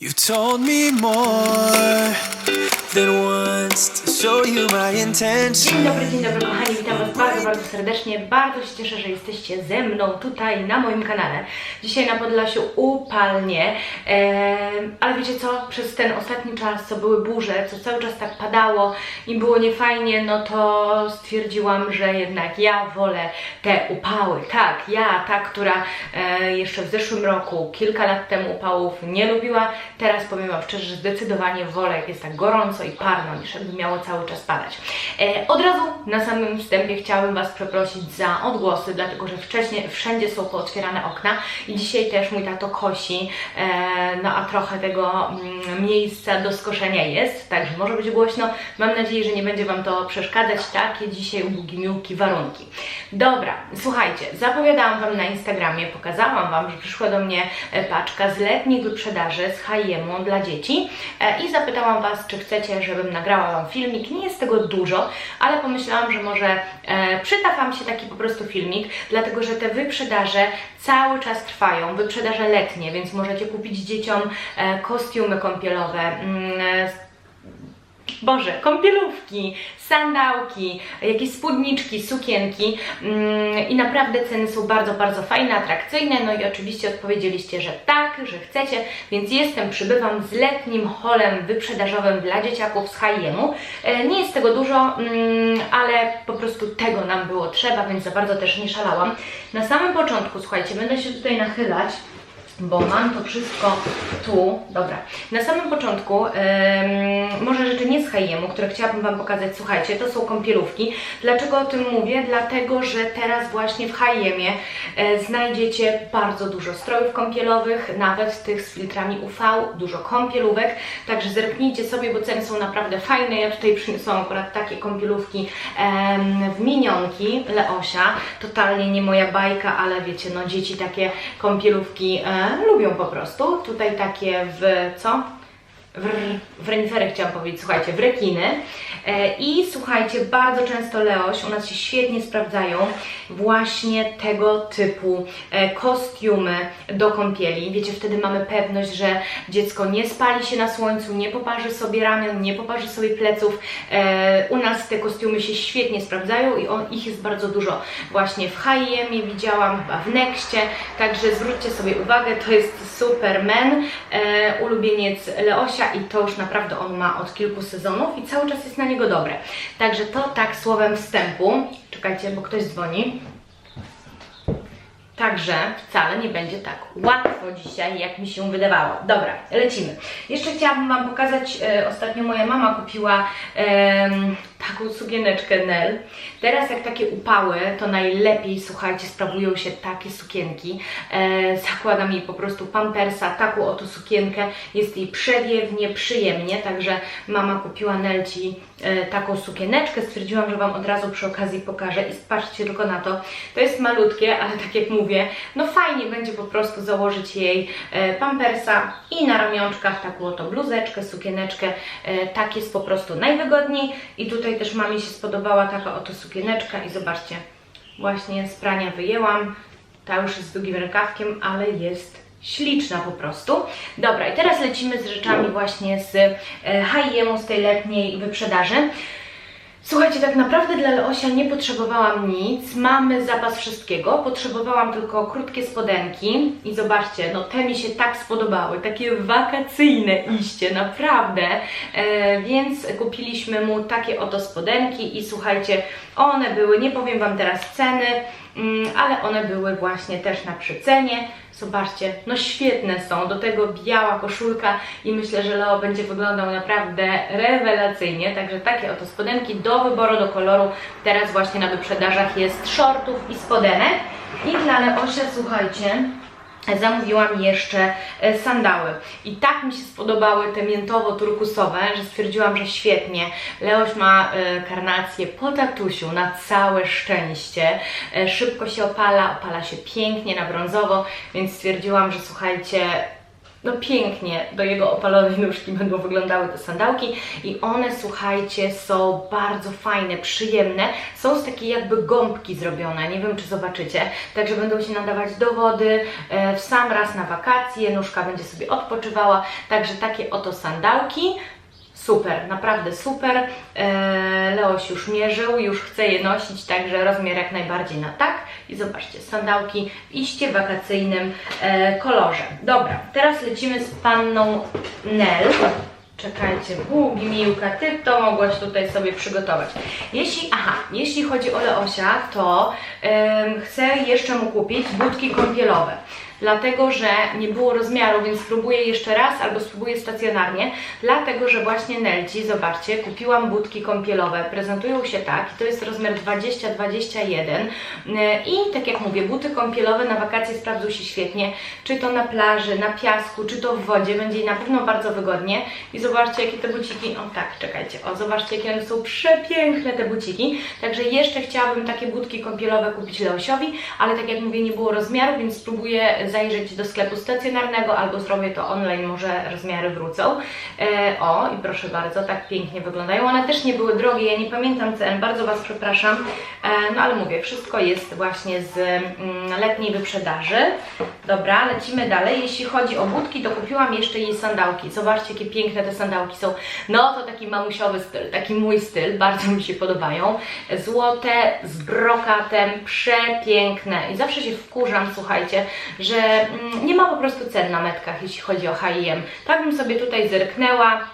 You've told me more than one. Dzień dobry, dzień dobry kochani, witam Was bardzo, bardzo serdecznie. Bardzo się cieszę, że jesteście ze mną tutaj na moim kanale. Dzisiaj na Podlasiu upalnie, ale wiecie co, przez ten ostatni czas, co były burze, co cały czas tak padało i było niefajnie, no to stwierdziłam, że jednak ja wolę te upały. Tak, ja, ta, która e, jeszcze w zeszłym roku, kilka lat temu upałów nie lubiła, teraz powiem Wam szczerze, że zdecydowanie wolę, jak jest tak gorąco i parno, niż jakby miało cały czas padać. E, od razu na samym wstępie chciałabym Was przeprosić za odgłosy, dlatego że wcześniej wszędzie są pootwierane okna i dzisiaj też mój tato kosi, e, no a trochę tego mm, miejsca do skoszenia jest, także może być głośno. Mam nadzieję, że nie będzie Wam to przeszkadzać. Takie dzisiaj u Bugimiłki warunki. Dobra, słuchajcie, zapowiadałam Wam na Instagramie, pokazałam Wam, że przyszła do mnie e, paczka z letnich wyprzedaży z H&M dla dzieci i zapytałam Was, czy chcecie, żebym nagrała Wam filmik. Nie jest tego dużo, ale pomyślałam, że może e, przyda Wam się taki po prostu filmik, dlatego że te wyprzedaże cały czas trwają, wyprzedaże letnie, więc możecie kupić dzieciom e, kostiumy kąpielowe, mm, e, Boże, kąpielówki, sandałki, jakieś spódniczki, sukienki mm, i naprawdę ceny są bardzo, bardzo fajne, atrakcyjne. No i oczywiście odpowiedzieliście, że tak, że chcecie, więc jestem, przybywam z letnim holem wyprzedażowym dla dzieciaków z H&M-u. E, Nie jest tego dużo, mm, ale po prostu tego nam było trzeba, więc za bardzo też nie szalałam. Na samym początku, słuchajcie, będę się tutaj nachylać bo mam to wszystko tu. Dobra. Na samym początku, em, może rzeczy nie z H&M, które chciałabym Wam pokazać. Słuchajcie, to są kąpielówki. Dlaczego o tym mówię? Dlatego, że teraz właśnie w H&M e, znajdziecie bardzo dużo strojów kąpielowych, nawet tych z filtrami UV, dużo kąpielówek. Także zerknijcie sobie, bo ceny są naprawdę fajne. Ja tutaj przyniosłam akurat takie kąpielówki em, w minionki Leosia. Totalnie nie moja bajka, ale wiecie, no dzieci takie kąpielówki e, lubią po prostu. Tutaj takie w co? W, renifery chciałam powiedzieć, słuchajcie, w rekiny. E, I słuchajcie, bardzo często Leoś u nas się świetnie sprawdzają właśnie tego typu e, kostiumy do kąpieli. Wiecie, wtedy mamy pewność, że dziecko nie spali się na słońcu, nie poparzy sobie ramion, nie poparzy sobie pleców. E, u nas te kostiumy się świetnie sprawdzają i on, ich jest bardzo dużo właśnie w H&M, widziałam chyba w Nexcie, także zwróćcie sobie uwagę, to jest Superman, ulubieniec Leosia i to już naprawdę on ma od kilku sezonów i cały czas jest na niego dobre. Także to tak słowem wstępu. Czekajcie, bo ktoś dzwoni. Także wcale nie będzie tak łatwo dzisiaj, jak mi się wydawało. Dobra, lecimy. Jeszcze chciałabym Wam pokazać, e, ostatnio moja mama kupiła em, taką sukieneczkę Nel. Teraz jak takie upały, to najlepiej, słuchajcie, sprawują się takie sukienki. E, zakładam jej po prostu pampersa, taką oto sukienkę. Jest jej przewiewnie, przyjemnie, także mama kupiła Nelci e, taką sukieneczkę. Stwierdziłam, że Wam od razu przy okazji pokażę i patrzcie tylko na to. To jest malutkie, ale tak jak mówię, no fajnie będzie po prostu założyć jej e, pampersa i na ramionczkach taką oto bluzeczkę, sukieneczkę. E, tak jest po prostu najwygodniej i tutaj też mamie się spodobała taka oto sukieneczka i zobaczcie, właśnie z prania wyjęłam. Ta już jest z długim rękawkiem, ale jest śliczna po prostu. Dobra, i teraz lecimy z rzeczami właśnie z H&M, z tej letniej wyprzedaży. Słuchajcie, tak naprawdę dla Leosia nie potrzebowałam nic. Mamy zapas wszystkiego. Potrzebowałam tylko krótkie spodenki i zobaczcie, no te mi się tak spodobały. Takie wakacyjne iście, naprawdę. E, więc kupiliśmy mu takie oto spodenki i słuchajcie, one były, nie powiem Wam teraz ceny, mm, ale one były właśnie też na przycenie. Zobaczcie, no świetne są. Do tego biała koszulka i myślę, że Leo będzie wyglądał naprawdę rewelacyjnie. Także takie oto spodenki do wyboru, do koloru. Teraz właśnie na wyprzedażach jest shortów i spodenek. I dla Leosia, słuchajcie, zamówiłam jeszcze e, sandały. I tak mi się spodobały te miętowo-turkusowe, że stwierdziłam, że świetnie. Leoś ma e, karnację po tatusiu na całe szczęście. E, Szybko się opala, opala się pięknie na brązowo, więc stwierdziłam, że słuchajcie, no pięknie do jego opalonej nóżki będą wyglądały te sandałki i one, słuchajcie, są bardzo fajne, przyjemne. Są z takiej jakby gąbki zrobione, nie wiem czy zobaczycie, także będą się nadawać do wody e, w sam raz na wakacje, nóżka będzie sobie odpoczywała, także takie oto sandałki. Super, naprawdę super. Eee, Leoś już mierzył, już chce je nosić, także rozmiar jak najbardziej na tak. I zobaczcie, sandałki w iście wakacyjnym e, kolorze. Dobra, teraz lecimy z panną Nel. Czekajcie, Bugi, Miłka, Ty to mogłaś tutaj sobie przygotować. Jeśli, aha, jeśli chodzi o Leosia, to em, chcę jeszcze mu kupić budki kąpielowe. Dlatego, że nie było rozmiaru, więc spróbuję jeszcze raz albo spróbuję stacjonarnie. Dlatego, że właśnie Nelci, zobaczcie, kupiłam budki kąpielowe. Prezentują się tak to jest rozmiar 20-21. I tak jak mówię, buty kąpielowe na wakacje sprawdzą się świetnie. Czy to na plaży, na piasku, czy to w wodzie. Będzie na pewno bardzo wygodnie. I zobaczcie, jakie te buciki. O tak, czekajcie. O, zobaczcie, jakie one są przepiękne te buciki. Także jeszcze chciałabym takie budki kąpielowe kupić Leosiowi, ale tak jak mówię, nie było rozmiaru, więc spróbuję zajrzeć do sklepu stacjonarnego albo zrobię to online, może rozmiary wrócą. E, o, i proszę bardzo, tak pięknie wyglądają. One też nie były drogie, ja nie pamiętam cen, bardzo Was przepraszam. E, no ale mówię, wszystko jest właśnie z mm, letniej wyprzedaży. Dobra, lecimy dalej. Jeśli chodzi o budki, to kupiłam jeszcze jej sandałki. Zobaczcie, jakie piękne te sandałki są. No, to taki mamusiowy styl, taki mój styl, bardzo mi się podobają. Złote, z brokatem, przepiękne. I zawsze się wkurzam, słuchajcie, że mm, nie ma po prostu cen na metkach, jeśli chodzi o H&M. Tak bym sobie tutaj zerknęła,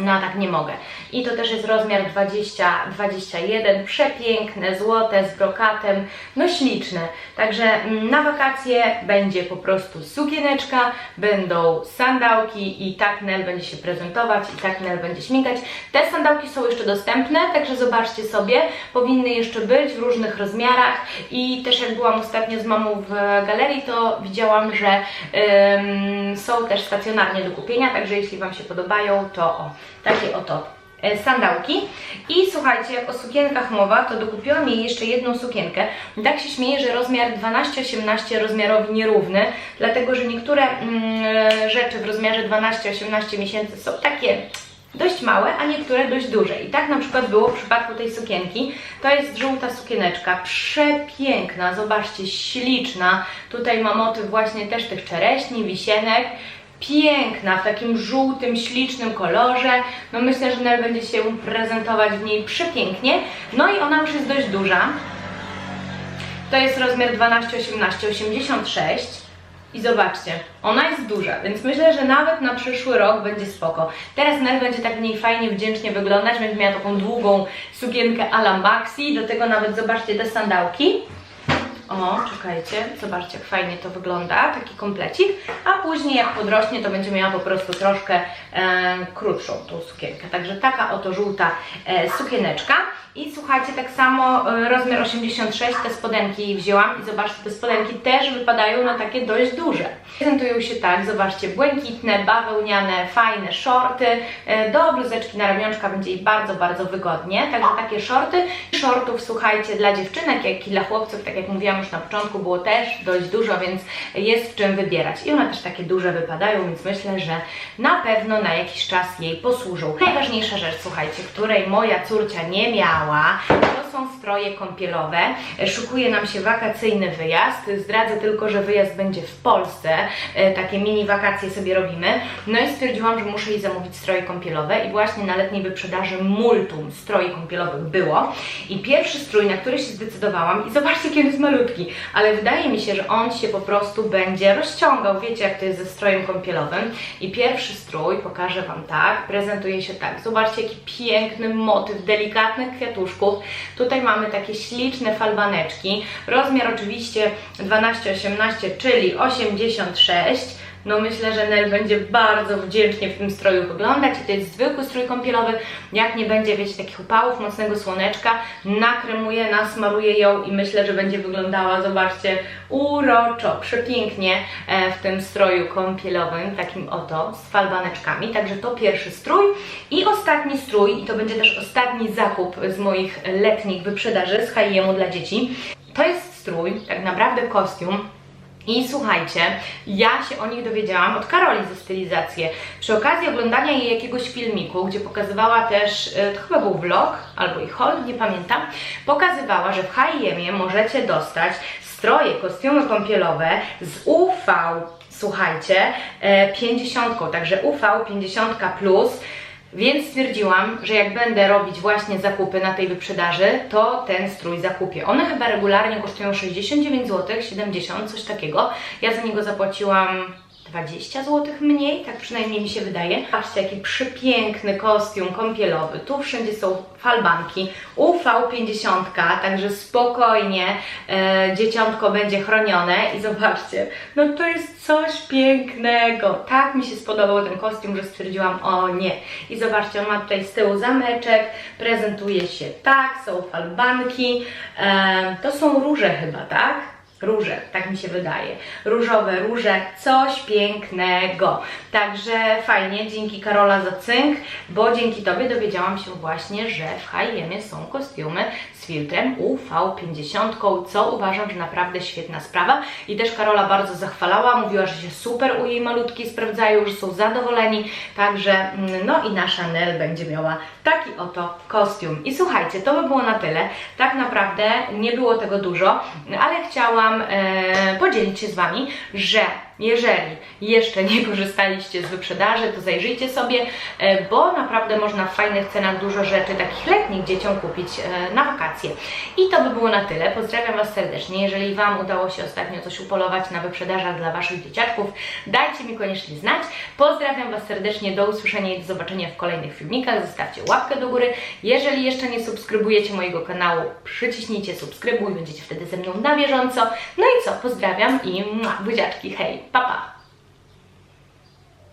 no a tak nie mogę. I to też jest rozmiar 20-21, przepiękne, złote, z brokatem, no śliczne. Także mm, na wakacje będzie po prostu sukieneczka, będą sandałki i tak Nel będzie się prezentować i tak Nel będzie śmigać. Te sandałki są jeszcze dostępne, także zobaczcie sobie, powinny jeszcze być w różnych rozmiarach i też jak byłam ostatnio z mamą w galerii, to widziałam, że ym, są też stacjonarnie do kupienia, także jeśli Wam się podobają, to o, takie oto e, sandałki. I słuchajcie, jak o sukienkach mowa, to dokupiłam jej jeszcze jedną sukienkę. Tak się śmieję, że rozmiar 12-18 rozmiarowi nierówny, dlatego że niektóre mm, rzeczy w rozmiarze 12-18 miesięcy są takie dość małe, a niektóre dość duże. I tak na przykład było w przypadku tej sukienki. To jest żółta sukieneczka, przepiękna, zobaczcie, śliczna. Tutaj ma motyw właśnie też tych czereśni, wisienek. Piękna, w takim żółtym, ślicznym kolorze. No myślę, że Nel będzie się prezentować w niej przepięknie. No i ona już jest dość duża. To jest rozmiar 12, 18, 86. I zobaczcie, ona jest duża, więc myślę, że nawet na przyszły rok będzie spoko. Teraz Nel będzie tak w niej fajnie, wdzięcznie wyglądać, będzie miała taką długą sukienkę a la maxi, do tego nawet zobaczcie te sandałki. O, czekajcie, zobaczcie jak fajnie to wygląda, taki komplecik, a później jak podrośnie to będzie miała po prostu troszkę e, krótszą tą sukienkę. Także taka oto żółta e, sukieneczka. I słuchajcie, tak samo e, rozmiar 86, te spodenki wzięłam i zobaczcie, te spodenki też wypadają na takie dość duże. Prezentują się tak, zobaczcie, błękitne, bawełniane, fajne shorty, e, do bluzeczki na ramionczka będzie jej bardzo, bardzo wygodnie, także takie shorty. Shortów, słuchajcie, dla dziewczynek, jak i dla chłopców, tak jak mówiłam już na początku, było też dość dużo, więc jest w czym wybierać. I one też takie duże wypadają, więc myślę, że na pewno na jakiś czas jej posłużą. Najważniejsza rzecz, słuchajcie, której moja córcia nie miała, to są stroje kąpielowe. Szukuje nam się wakacyjny wyjazd. Zdradzę tylko, że wyjazd będzie w Polsce. E, Takie mini wakacje sobie robimy. No i stwierdziłam, że muszę jej zamówić stroje kąpielowe i właśnie na letniej wyprzedaży multum stroi kąpielowych było. I pierwszy strój, na który się zdecydowałam i zobaczcie, on jest malutki, ale wydaje mi się, że on się po prostu będzie rozciągał. Wiecie, jak to jest ze strojem kąpielowym. I pierwszy strój, pokażę Wam tak, prezentuje się tak. Zobaczcie, jaki piękny motyw delikatnych kwiatuszków. Tutaj mamy takie śliczne falbaneczki. Rozmiar oczywiście 12-18, czyli 86. No myślę, że Nel będzie bardzo wdzięcznie w tym stroju wyglądać. I to jest zwykły strój kąpielowy, jak nie będzie, wiecie, takich upałów, mocnego słoneczka, nakremuję, nasmaruję ją i myślę, że będzie wyglądała, zobaczcie, uroczo, przepięknie e, w tym stroju kąpielowym, takim oto, z falbaneczkami, także to pierwszy strój. I ostatni strój i to będzie też ostatni zakup z moich letnich wyprzedaży z H&M dla dzieci, to jest strój, tak naprawdę kostium, I słuchajcie, ja się o nich dowiedziałam od Karoli ze stylizację. Przy okazji oglądania jej jakiegoś filmiku, gdzie pokazywała też, e, to chyba był vlog albo i haul, nie pamiętam, pokazywała, że w H&M możecie dostać stroje, kostiumy kąpielowe z UV, słuchajcie, e, 50, także UV 50 plus. Więc stwierdziłam, że jak będę robić właśnie zakupy na tej wyprzedaży, to ten strój zakupię. One chyba regularnie kosztują 69 zł, 70, coś takiego. Ja za niego zapłaciłam 20 zł mniej, tak przynajmniej mi się wydaje. Patrzcie, jaki przepiękny kostium kąpielowy. Tu wszędzie są falbanki. UV50, także spokojnie e, dzieciątko będzie chronione. I zobaczcie, no to jest coś pięknego. Tak mi się spodobał ten kostium, że stwierdziłam, o nie. I zobaczcie, on ma tutaj z tyłu zameczek, prezentuje się tak, są falbanki. E, to są róże chyba, tak? Róże, tak mi się wydaje. Różowe róże, coś pięknego. Także fajnie, dzięki Karola za cynk, bo dzięki Tobie dowiedziałam się właśnie, że w H&M są kostiumy z filtrem UV50, co uważam, że naprawdę świetna sprawa. I też Karola bardzo zachwalała, mówiła, że się super u jej malutki sprawdzają, że są zadowoleni. Także, mm, no i nasza Nel będzie miała taki oto kostium. I słuchajcie, to by było na tyle. Tak naprawdę nie było tego dużo, ale chciałam e, podzielić się z Wami, że jeżeli jeszcze nie korzystaliście z wyprzedaży, to zajrzyjcie sobie, e, bo naprawdę można w fajnych cenach dużo rzeczy takich letnich dzieciom kupić e, na wakacje. I to by było na tyle. Pozdrawiam Was serdecznie. Jeżeli Wam udało się ostatnio coś upolować na wyprzedażach dla Waszych dzieciaczków, dajcie mi koniecznie znać. Pozdrawiam Was serdecznie, do usłyszenia i do zobaczenia w kolejnych filmikach. Zostawcie łapkę do góry. Jeżeli jeszcze nie subskrybujecie mojego kanału, przyciśnijcie subskrybuj, będziecie wtedy ze mną na bieżąco. No i co, pozdrawiam i mua, buziaczki, hej, papá.